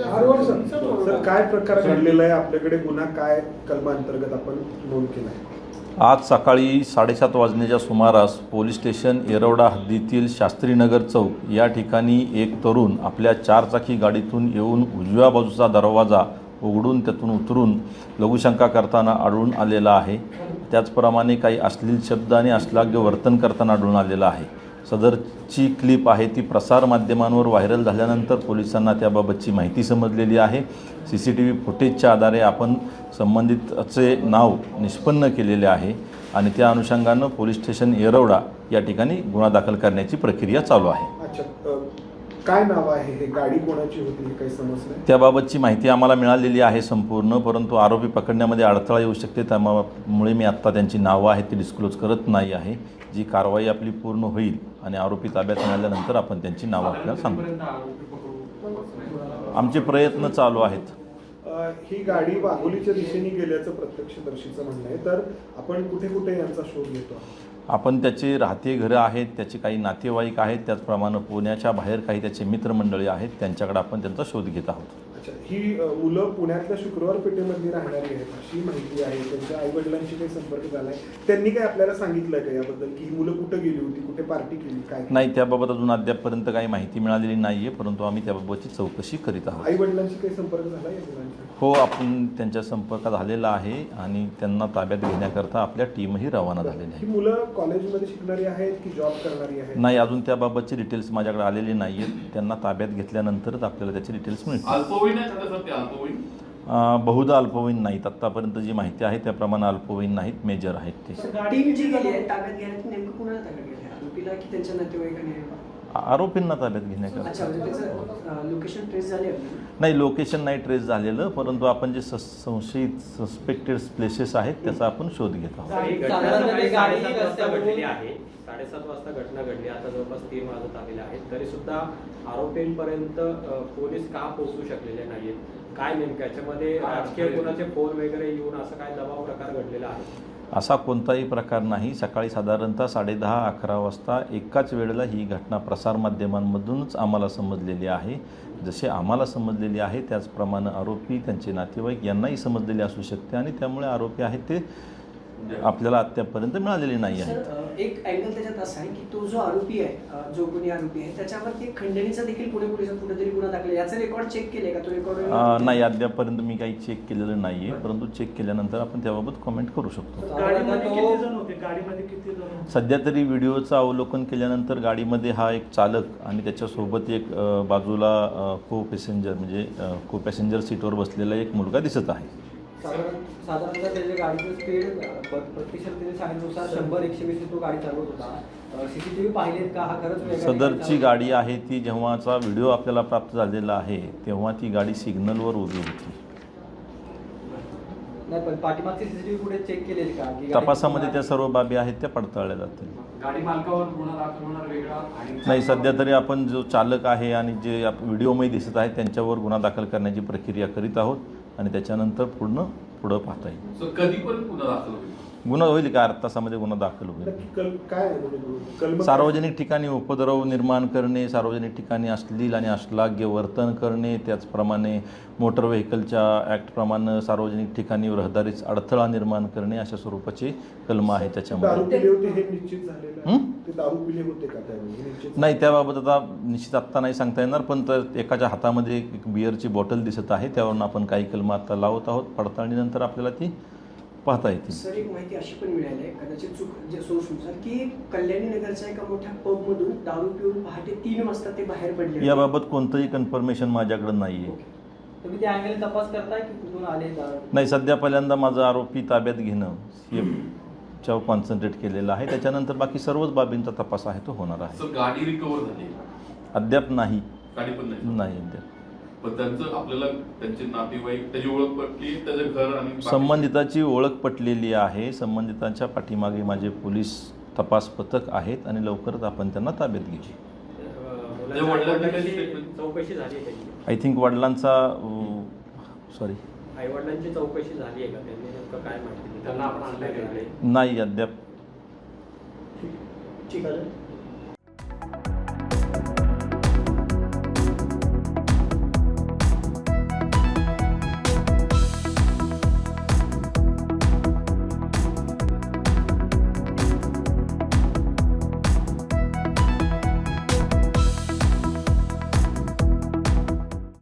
Sir काय प्रकार घडलेला आहे? आपल्याकडे गुन्हा काय कलमांतर्गत आपण नोंद केला आहे आज सकाळी साडेसात वाजण्याच्या सुमारास पोलीस स्टेशन येरवडा हद्दीतील शास्त्रीनगर चौक या ठिकाणी एक तरुण आपल्या चारचाकी गाडीतून येऊन उजव्या बाजूचा दरवाजा उघडून त्यातून उतरून लघुशंका करताना आढळून आलेला आहे. त्याचप्रमाणे काही अश्लील शब्द आणि अश्लाघ्य वर्तन करताना आढळून आलेलं आहे. सदरची क्लिप आहे ती प्रसारमाध्यमांवर व्हायरल झाल्यानंतर पोलिसांना त्याबाबतची माहिती समजलेली आहे. सी सी टी व्ही फुटेजच्या आधारे आपण संबंधितचे नाव निष्पन्न केलेले आहे आणि त्या अनुषंगानं पोलीस स्टेशन येरवडा या ठिकाणी गुन्हा दाखल करण्याची प्रक्रिया चालू आहे. काय नाव आहे? हे गाडी कोणाची होती? हे काही समजलं त्याबाबतची माहिती आम्हाला मिळालेली आहे संपूर्ण परंतु आरोपी पकडण्यामध्ये अडथळा येऊ शकते. त्यामुळे मी आत्ता त्यांची नावं आहेत ती डिस्क्लोज करत नाही आहे. जी कारवाई आपली पूर्ण होईल आणि आरोपी ताब्यात मिळाल्यानंतर आपण त्यांची नावं आपल्याला सांगू. आमचे प्रयत्न चालू आहेत. ही गाडी वाघोलीच्या दिशेने गेल्याचं प्रत्यक्षदर्शीचं म्हणणं आहे. तर आपण कुठे कुठे यांचा शोध घेतो? आपण त्याचे राहते घरं आहेत त्याचे काही नातेवाईक आहेत त्याचप्रमाणे पुण्याच्या बाहेर काही त्याचे मित्रमंडळी आहेत त्यांच्याकडे आपण त्यांचा शोध घेत आहोत. अच्छा ही मुलं पुण्यातल्या शुक्रवार पेठेमधली राहणारी आहेत अशी माहिती आहे. त्यांच्या आई वडिलांशी काही संपर्क झालाय. त्यांनी काय आपल्याला सांगितलं का याबद्दल? की ही मुलं कुठं गेली होती? कुठे पार्टी केली? काय नाही त्याबाबत अजून अद्यापपर्यंत काही माहिती मिळालेली नाही आहे परंतु आम्ही त्याबाबतची चौकशी करीत आहोत. आई वडिलांशी काही संपर्क झाला या मुलांचा? हो आपण त्यांच्या संपर्कात आलेला आहे आणि त्यांना ताब्यात घेण्याकरता आपल्या टीमही रवाना झालेली आहे. ही मुलं कॉलेजमध्ये शिकणारी आहेत की जॉब करणारी आहेत? नाही अजून त्याबाबतचे डिटेल्स माझ्याकडे आलेले नाही आहेत त्यांना ताब्यात घेतल्यानंतरच आपल्याला त्याचे डिटेल्स मिळतील. अल्पवयीन बहुधा अल्पवयीन नाहीत. आत्तापर्यंत जी माहिती आहे त्याप्रमाणे अल्पवयीन नाहीत मेजर आहेत ते. टीम जी गेली आहे ताब्यात नेमकं कुणाला ताब्यात आरोपीला की त्यांच्या नातेवाईकाने? आरोपींना ताब्यात अच्छा घेण्याकरता त्याचं लोकेशन ट्रेस झाले आपल्याला? नाही लोकेशन नाही ट्रेस झालेलं परंतु आपण जे संशयित सस्पेक्टेड प्लेसेस आहेत त्याचा आपण शोध घेत आहोत. साडेसात वाजता घटना घडली आता जवळपास तीन वाजत आलेले आहेत. तरी सुद्धा आरोपींपर्यंत पोलीस का पोहोचू शकलेले नाहीत काय नेमकं? याच्यामध्ये राजकीय कोणाचे फोन वगैरे येऊन असं काय दबाव प्रकार घडलेला आहे? असा कोणताही प्रकार नाही. सकाळी साधारणतः साडेदहा अकरा वाजता एकाच वेळेला ही घटना प्रसारमाध्यमांमधूनच आम्हाला समजलेली आहे. जसे आम्हाला समजलेली आहे त्याचप्रमाणे आरोपी त्यांचे नातेवाईक यांनाही समजलेले असू शकते आणि त्यामुळे आरोपी आहेत ते आपल्याला आत्तापर्यंत मिळालेले नाही आहेत. एक अँगल त्याच्यात असा आहे की तो जो आरोपी आहे जो कोणी आरोपी आहे त्याच्यावरती एक खंडणीचा देखील पुणे पोलिसात कुठेतरी गुन्हा दाखल याचा रेकॉर्ड चेक केले का? तो रेकॉर्ड नाही अद्यापर्यंत मी काही चेक केलेलं नाही आहे परंतु चेक केल्यानंतर आपण त्याबाबत कॉमेंट करू शकतो. गाडीमध्ये किती जण होते? गाडीमध्ये किती जण होते? सध्या तरी व्हिडिओचं अवलोकन केल्यानंतर गाडीमध्ये हा एक चालक आणि त्याच्यासोबत एक बाजूला को पॅसेंजर म्हणजे को पॅसेंजर सीटवर बसलेला एक मुलगा दिसत आहे. साधारण साधारणतः त्याच्या गाडीचं स्पीड प्रतिशत त्याने सांगितल्यानुसार शंभर एकशे वीस तो गाडी चालवत होता. सीसीटीव्ही पाहिलेत का? हा खरंच वेगाने सदरची गाडी आहे ती जेव्हाचा व्हिडिओ आपल्याला प्राप्त झालेला आहे तेव्हा ती गाडी सिग्नलवर उभी होती. नाही पण पाठीमागची सीसीटीव्ही कुठे चेक केलेली का? की गाडी- तपासामध्ये त्या सर्व बाबी आहेत त्या पडताळल्या जातील. गाडी मालकावर गुन्हा दाखल होणार वेगळा आणि नाही सध्या तरी आपण जो चालक आहे आणि जे आप- व्हिडिओमध्ये दिसत आहे त्यांच्यावर गुन्हा दाखल करण्याची प्रक्रिया करीत आहोत. आणि त्याच्यानंतर पूर्ण पुढं पाहता येईल सर कधीपर्यंत गुन्हा दाखल होईल गुन्हा होईल का अर्ध तासामध्ये गुन्हा दाखल होईल नक्की कल काय आहे म्हणजे कलम काय? सार्वजनिक ठिकाणी उपद्रव निर्माण करणे सार्वजनिक ठिकाणी अश्लील आणि अश्लाघ्य वर्तन करणे त्याचप्रमाणे मोटर व्हेकलच्या ॲक्टप्रमाणे सार्वजनिक ठिकाणी रहदारीच अडथळा निर्माण करणे अशा स्वरूपाचे कलम आहे दारू त्याच्यामध्ये पिले होते हे निश्चित झालेलं आहे. हं? ते दारू पिले होते का त्यावेळी? हे नाही त्याबाबत आता निश्चित आत्ता नाही सांगता येणार पण तर एकाच्या हातामध्ये एक बिअरची बॉटल दिसत आहे त्यावरून आपण काही कलम आता लावत आहोत. पडताळणीनंतर आपल्याला ती पाहता येतील. सर एक माहिती अशी पण मिळाली आहे कदाचित चूक जे सोर्सनुसार की कल्याणी नगरच्या एका मोठ्या पबमधून दारू पिऊन पहाटे तीन वाजता ते बाहेर पडले. याबाबत कोणतंही कन्फर्मेशन माझ्याकडे नाही आहे तुम्ही त्या अँगल तपास करताय की कुठून आले दारू? नाही सध्या पहिल्यांदा माझं आरोपी ताब्यात घेणं हे च्यावर कॉन्सन्ट्रेट केलेलं आहे. त्याच्यानंतर बाकी सर्वच बाबींचा तपास आहे तो होणार आहे. सर गाडी रिकवर झाली. अद्याप नाही. गाडी पण नाही. नाही अद्याप. पण त्यांचं आपल्याला त्यांचे नातेवाईक त्याची ओळख पटली त्याचं घर आणि संबंधिताची ओळख पटलेली आहे. संबंधितांच्या पाठीमागे माझे पोलीस तपास पथक आहेत आणि लवकरच आपण त्यांना ताब्यात घेऊ. आय थिंक वडिलांचा सॉरी आईवडिलांची चौकशी झाली आहे का? त्यांनी नेमकं काय माहिती? त्यांना आपण आणलं नाही अद्याप. ठीक आहे.